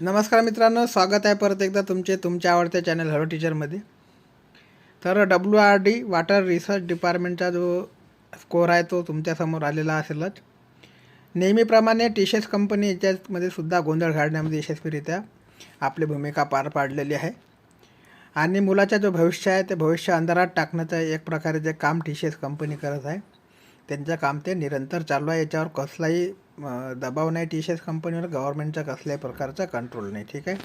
नमस्कार मित्रांनो स्वागत आहे परत एकदा तुमचे तुमच्या आवडत्या चॅनल हॅलो टीचरमध्ये तर W R D water research डिपार्टमेंटचा जो स्कोर आहे तो तुमच्यासमोर आलेला असेलच. नेहमीप्रमाणे टीशेस कंपनी याच्यामध्ये सुद्धा गोंधळ घालण्यामध्ये यशस्वीरित्या आपली भूमिका पार पाडलेली आहे. आणि मुलाचं जो भविष्य आहे ते भविष्य अंधारात टाकण्याचं एक प्रकारे जे काम टीशेस कंपनी करत आहे त्यांचं काम ते निरंतर चालू आहे. याच्यावर कसलाही दबाव नाही टीशेस कंपनीवर गव्हर्नमेंटचा कसल्याही प्रकारचा कंट्रोल नाही ठीक आहे?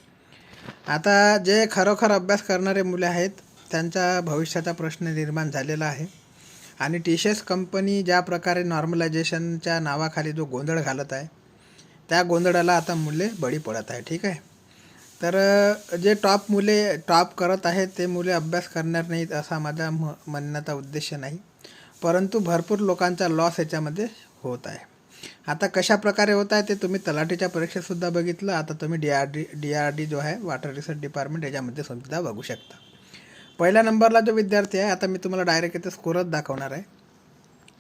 आता जे खरोखर अभ्यास करणारे मुले आहेत त्यांचा भविष्याचा प्रश्न निर्माण झालेला आहे. आणि टी शस कंपनी ज्या प्रकारे नॉर्मलायझेशनच्या नावाखाली जो गोंधळ घालत आहे त्या गोंधळाला आता मुले बळी पडत आहे ठीक आहे? तर जे टॉप मुले टॉप करत आहेत ते मुले अभ्यास करणार नाहीत असा माझा म म्हणण्याचा उद्देश नाही. परंतु भरपूर लोकांचा लॉस याच्यामध्ये होत आहे. आता कशा प्रकारे होत आहे ते तुम्ही तलाठीच्या परीक्षेतसुद्धा बघितलं. आता तुम्ही D R D D R D जो आहे वॉटर रिसर्च डिपार्टमेंट याच्यामध्ये सुद्धा बघू शकता. पहिल्या नंबरला जो विद्यार्थी आहे आता मी तुम्हाला डायरेक्ट इथे स्कोरच दाखवणार आहे.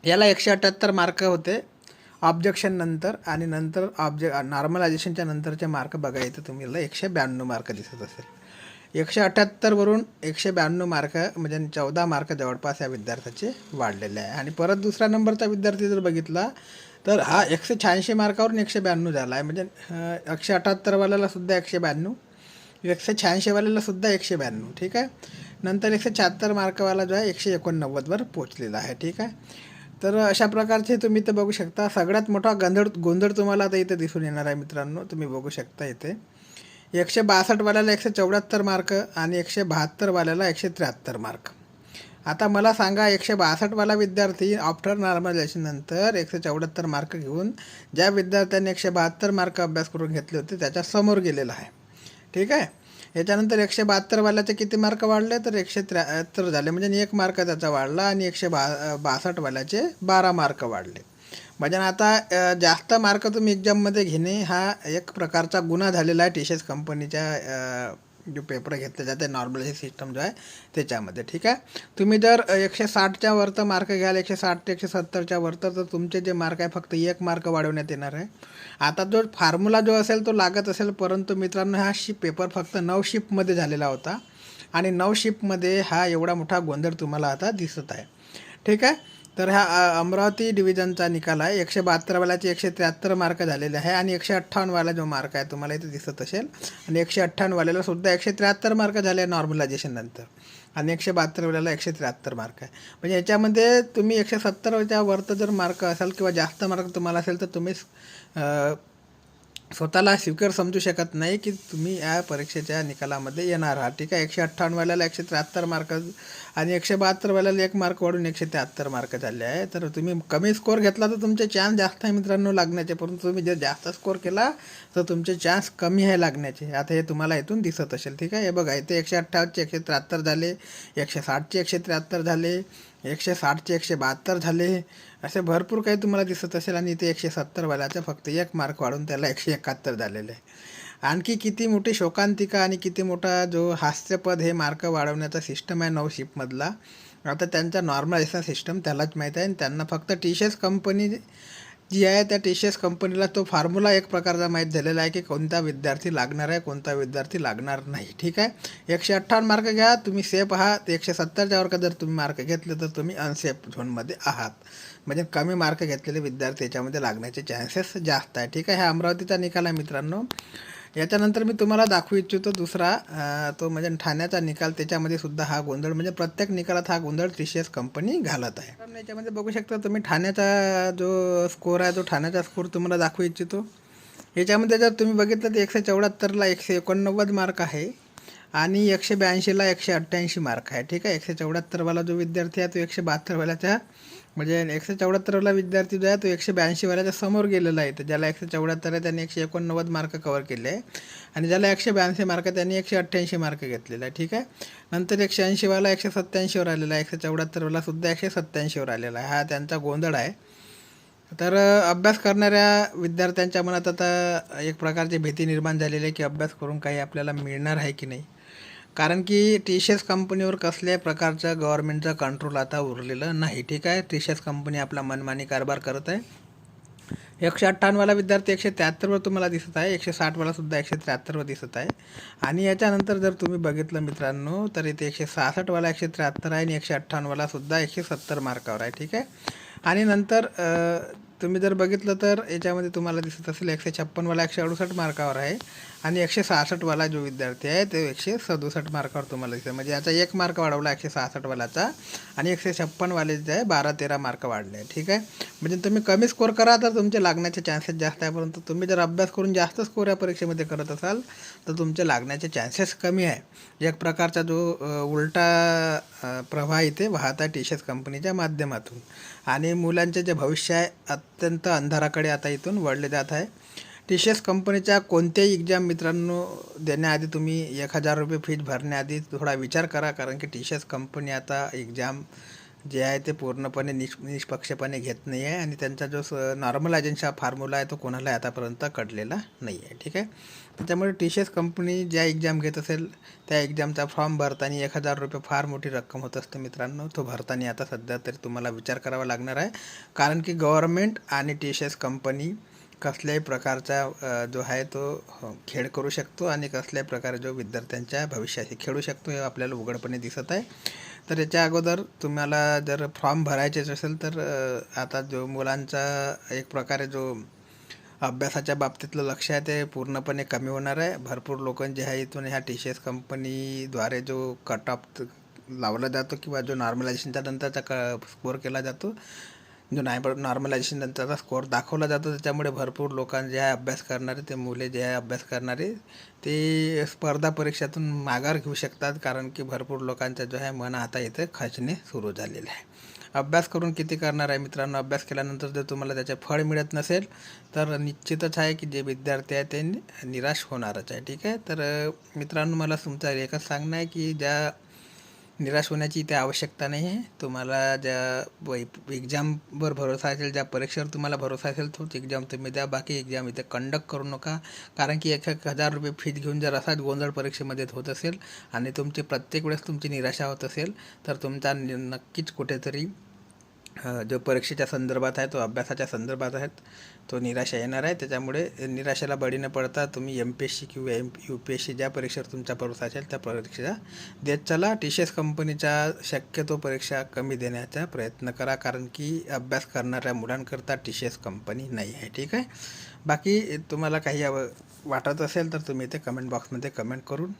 याला एकशे अठ्ठ्याहत्तर मार्क होते ऑब्जेक्शन नंतर आणि नंतर ऑब्जे नॉर्मलायझेशनच्या नंतरचे मार्क बघा इथं तुम्हाला एकशे ब्याण्णव मार्क दिसत असेल. एकशे अठ्ठ्याहत्तरवरून एकशे ब्याण्णव मार्क म्हणजे चौदा मार्क जवळपास या विद्यार्थ्याचे वाढलेले आहे. आणि परत दुसऱ्या नंबरचा विद्यार्थी जर बघितला तर हा एकशे शहाऐंशी मार्कावरून एकशे ब्याण्णव झाला आहे म्हणजे एकशे अठ्ठ्याहत्तरवाल्याला सुद्धा एकशे ब्याण्णव एकशे शहाऐंशीवाल्याला सुद्धा एकशे ब्याण्णव ठीक आहे? नंतर एकशे शहात्तर मार्कवाला जो आहे एकशे एकोणनव्वदवर पोचलेला आहे ठीक आहे? तर अशा प्रकारचे तुम्ही इथं बघू शकता. सगळ्यात मोठा गोंधळ गोंधळ तुम्हाला आता इथे दिसून येणार आहे मित्रांनो. तुम्ही बघू शकता इथे. एकशे बासष्टवाल्याला एकशे चौऱ्याहत्तर मार्क आणि एकशे बहात्तरवाल्याला एकशे त्र्याहत्तर मार्क. आता मला सांगा एकशे बासष्टवाला विद्यार्थी आफ्टर नॉर्मलायझेशननंतर एकशे चौऱ्याहत्तर मार्क घेऊन ज्या विद्यार्थ्यांनी एकशे बहात्तर मार्क अभ्यास करून घेतले होते त्याच्यासमोर गेलेला आहे. ठीक आहे? याच्यानंतर एकशे बहात्तरवाल्याचे किती मार्क वाढले? तर एकशे त्र्याहत्तर झाले. म्हणजे एक मार्क त्याचा वाढला आणि एकशे बा बासष्टवाल्याचे बारा मार्क वाढले. म्हणजे आता जास्त मार्क तुम्ही एक्झाममध्ये घेणे हा एक प्रकारचा गुन्हा झालेला आहे टीशेस कंपनीच्या जो पेपर घेतले जाते नॉर्मल सिस्टम जो आहे त्याच्यामध्ये. ठीक आहे? तुम्ही जर एकशे साठच्या वरतं मार्क घ्याल एकशे साठ ते एकशे सत्तरच्या वरतं तर तुमचे जे मार्क आहे फक्त एक मार्क वाढवण्यात येणार आहे. आता जो फॉर्म्युला जो असेल तो लागत असेल परंतु मित्रांनो हा शिप पेपर फक्त नऊ शिफ्टमध्ये झालेला होता. आणि नऊ शिपमध्ये हा एवढा मोठा गोंधळ तुम्हाला आता दिसत आहे. ठीक आहे? तर हा अमरावती डिव्हिजनचा निकाल आहे. एकशे बहात्तरवाल्याचे एकशे त्र्याहत्तर मार्क झालेले आहे आणि एकशे अठ्ठावन्नवाला जो मार्क आहे तुम्हाला इथे दिसत असेल. आणि एकशे अठ्ठावन्नवाल्याला सुद्धा एकशे त्र्याहत्तर मार्क झाले नॉर्मलायझेशन नंतर. आणि एकशे बहात्तरवाल्याला एकशे त्र्याहत्तर मार्क आहे. म्हणजे याच्यामध्ये तुम्ही एकशे सत्तरच्या वरतं जर मार्क असाल किंवा जास्त मार्क तुम्हाला असेल तर तुम्ही स्वतःला स्वीकार समजू शकत नाही की तुम्ही या परीक्षेच्या निकालामध्ये येणार आहात. ठीक आहे एकशे अठ्ठावन्नवाल्याला एकशे त्र्याहत्तर मार्क आणि एकशे बहात्तरवाल्याला एक मार्क वाढून एकशे त्र्याहत्तर मार्क झाले आहे. तर तुम्ही कमी स्कोर घेतला तर तुमचे चान्स जास्त आहे मित्रांनो लागण्याचे. परंतु तुम्ही जर जास्त स्कोर केला तर तुमचे चान्स कमी आहे लागण्याचे. आता हे तुम्हाला इथून दिसत असेल. ठीक आहे हे बघा इथे एकशे अठ्ठावन्नचे एकशे त्र्याहत्तर झाले एकशे साठचे एकशे त्र्याहत्तर झाले एकशे साठचे एकशे बहात्तर झाले. असे भरपूर काही तुम्हाला दिसत असेल आणि इथे एकशे सत्तरवाल्याचा फक्त एक मार्क वाढून त्याला एकशे एकाहत्तर झालेले. आहे आणखी किती मोठी शोकांतिका आणि किती मोठा जो हास्यपद हे मार्क वाढवण्याचा सिस्टम आहे नऊ शिपमधला आता त्यांचा नॉर्मलायझेशन सिस्टम त्यालाच माहीत आहे आणि त्यांना फक्त टी शर्ट्स कंपनी जी आहे त्या टीशेस कंपनीला तो फॉर्म्युला एक प्रकारचा माहीत झालेला आहे की कोणता विद्यार्थी लागणार आहे कोणता विद्यार्थी लागणार नाही. ठीक आहे? एकशे अठ्ठावन्न मार्क घ्या तुम्ही सेफ आहात. एकशे सत्तरच्या वर्गात जर तुम्ही मार्क घेतले तर तुम्ही अनसेफ झोनमध्ये आहात. म्हणजे कमी मार्क घेतलेले विद्यार्थी याच्यामध्ये लागण्याचे चान्सेस जास्त आहे. ठीक आहे? हा अमरावतीचा निकाल आहे मित्रांनो. याच्यानंतर मी तुम्हाला दाखवू इच्छितो दुसरा तो म्हणजे ठाण्याचा निकाल त्याच्यामध्ये सुद्धा हा गोंधळ म्हणजे प्रत्येक निकालात हा गोंधळ टीसीएस कंपनी घालत आहे. याच्यामध्ये बघू शकता तुम्ही ठाण्याचा जो स्कोर आहे तो ठाण्याचा स्कोर तुम्हाला दाखवू इच्छितो. याच्यामध्ये जर तुम्ही बघितलं तर एकशे चौऱ्याहत्तरला एकशे एकोणनव्वद मार्क आहे आणि एकशे ब्याऐंशीला एकशे अठ्ठ्याऐंशी मार्क आहे. ठीक आहे? एकशे चौऱ्याहत्तरवाला जो विद्यार्थी आहे तो एकशे बहात्तरवाल्याच्या म्हणजे एकशे चौऱ्याहत्तरला विद्यार्थी जो आहे तो एकशे ब्याऐंशीवाल्याच्या समोर गेलेला आहे. तर ज्याला एकशे चौऱ्याहत्तर आहे त्यांनी एकशे एकोणनव्वद मार्क कवर केले. आहे आणि ज्याला एकशे ब्याऐंशी मार्क आहे त्यांनी एकशे अठ्ठ्याऐंशी मार्क घेतलेला आहे. ठीक आहे? नंतर एकशे ऐंशीवाला एकशे सत्त्याऐंशीवर आलेला आहे. एकशे चौऱ्याहत्तरवाला सुद्धा एकशे सत्त्याऐंशीवर आलेला आहे. हा त्यांचा गोंधळ आहे. तर अभ्यास करणाऱ्या विद्यार्थ्यांच्या मनात आता एक प्रकारची भीती निर्माण झालेली आहे की अभ्यास करून काही आपल्याला मिळणार आहे की नाही? कारण की टीशेस कंपनीवर कसल्या प्रकारचं गव्हर्नमेंटचं कंट्रोल आता उरलेलं नाही. ठीक आहे? टीशेस कंपनी आपला मनमानी कारभार करत आहे. एकशे अठ्ठावन्नवाला विद्यार्थी एकशे त्र्याहत्तरवर तुम्हाला दिसत आहे. एकशे साठवाला सुद्धा एकशे त्र्याहत्तरवर दिसत आहे. आणि याच्यानंतर जर तुम्ही बघितलं मित्रांनो तर इथे एकशे सहासष्टवाला एकशे त्र्याहत्तर आहे आणि एकशे अठ्ठावन्नवालासुद्धा एकशे सत्तर मार्कावर आहे. ठीक आहे? आणि नंतर तुम्ही जर बघितलं तर याच्यामध्ये तुम्हाला दिसत असेल एकशे छप्पनवाला एकशे अडुसष्ट मार्कावर आहे. आणि एकशे सहासष्टवाला जो विद्यार्थी आहे तो एकशे सदुसष्ट मार्कावर तुम्हाला दिसतं म्हणजे याचा एक मार्क वाढवला एकशे सहासष्टवालाचा आणि एकशे छप्पनवाले जे आहे बारा तेरा मार्क वाढले. ठीक आहे? म्हणजे तुम्ही कमी स्कोर करा तर तुमचे लागण्याचे चान्सेस जास्त आहे परंतु तुम्ही जर अभ्यास करून जास्त स्कोर या परीक्षेमध्ये करत असाल तर तुमचे लागण्याचे चान्सेस कमी आहे. एक प्रकारचा जो उलटा प्रवाह इथे वाहत आहे टी सी एस कंपनीच्या माध्यमातून. आणि मुलांचे जे भविष्य आहे अत्यंत अंधाराकडे आता इथून वळले जात आहे. टी सी एस कंपनीच्या कोणत्याही एक्झाम मित्रांनो देण्याआधी तुम्ही एक हजार रुपये फीज भरण्याआधी थोडा विचार करा कारण की टी सी एस कंपनी आता एक्झाम जे आहे ते पूर्णपणे निष निष्पक्षपणे घेत नाही आहे आणि त्यांचा जो स नॉर्मलायझेशनचा फॉर्म्युला आहे तो कोणाला आतापर्यंत कळलेला नाही आहे ठीक आहे? त्याच्यामुळे टी सी एस कंपनी ज्या एक्झाम घेत असेल त्या एक्झामचा फॉर्म भरताना एक हजार रुपये फार मोठी रक्कम होत असते मित्रांनो. तो भरताना आता सध्या तरी तुम्हाला विचार करावा लागणार आहे. कारण की गव्हर्मेंट आणि टी सी एस कंपनी कसल्याही प्रकारचा जो आहे तो हो, खेळ करू शकतो आणि कसल्याही प्रकारे जो विद्यार्थ्यांच्या भविष्याशी खेळू शकतो हे आपल्याला उघडपणे दिसत आहे. तर याच्या अगोदर तुम्हाला जर फॉर्म भरायचेच असेल तर आता जो मुलांचा एक प्रकारे जो अभ्यासाच्या बाबतीतलं लक्ष आहे ते पूर्णपणे कमी होणार आहे. भरपूर लोक जे आहे इथून ह्या टी सी एस कंपनीद्वारे जो कट ऑफ लावला जातो किंवा जो नॉर्मलायझेशनच्या नंतरचा क स्कोअर केला जातो जो नाय नॉर्मलायझेशन नंतरचा स्कोअर दाखवला जातो त्याच्यामुळे भरपूर लोकांना जे आहे अभ्यास करणारे ते मुले जे आहे अभ्यास करणारे ते स्पर्धा परीक्षेतून माघार घेऊ शकतात कारण की भरपूर लोकांचा जो आहे मन आता इथे खचणे सुरू झालेलं आहे. अभ्यास करून किती करणार आहे मित्रांनो? अभ्यास केल्यानंतर जर तुम्हाला त्याचे फळ मिळत नसेल तर निश्चितच आहे की जे विद्यार्थी आहे ते निराश होणारच आहे ठीक आहे? तर मित्रांनो मला तुमचा एकच सांगणं आहे की ज्या निराश होण्याची इथे आवश्यकता नाही आहे तुम्हाला ज्या एक्झामवर भरोसा असेल ज्या परीक्षेवर तुम्हाला भरोसा असेल तोच एक्झाम तुम्ही द्या. बाकी एक्झाम इथे कंडक्ट करू नका. कारण की एक एक हजार रुपये फीज घेऊन जर असाच गोंधळ परीक्षेमध्ये होत असेल आणि तुमची प्रत्येक वेळेस तुमची निराशा होत असेल तर तुमचा नक्कीच कुठेतरी जो परीक्षेच्या संदर्भात आहे तो अभ्यासाच्या संदर्भात आहेत तो निराशा येणार आहे. त्याच्यामुळे निराशेला बळी न पडता तुम्ही एम पी एस सी किंवा M U P S C ज्या परीक्षेवर तुमचा भरोसा असेल त्या परीक्षा देत चला. टी सी एस कंपनीच्या शक्यतो परीक्षा कमी देण्याचा प्रयत्न करा. कारण की अभ्यास करणाऱ्या मुलांकरता टी सी एस कंपनी नाही आहे. ठीक आहे? बाकी तुम्हाला काही वाटत असेल तर तुम्ही इथे कमेंट बॉक्समध्ये कमेंट करून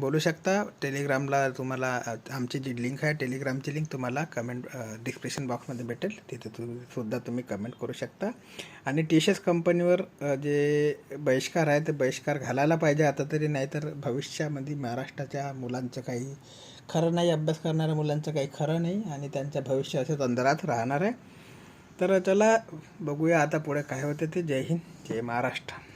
बोलू शकता टेलिग्रामला तुम्हाला आमची जी लिंक आहे टेलिग्रामची लिंक तुम्हाला कमेंट डिस्क्रिप्शन बॉक्समध्ये भेटेल. तिथे तु सुद्धा तुम्ही कमेंट करू शकता. आणि टी सी एस कंपनीवर जे बहिष्कार आहे ते बहिष्कार घालायला पाहिजे आता तरी नाहीतर भविष्यामध्ये महाराष्ट्राच्या मुलांचं काही खरं नाही अभ्यास करणाऱ्या मुलांचं काही खरं नाही आणि त्यांचं भविष्य असंच अंधारात राहणार आहे. तर चला बघूया आता पुढे काय होते ते. जय हिंद जय महाराष्ट्र.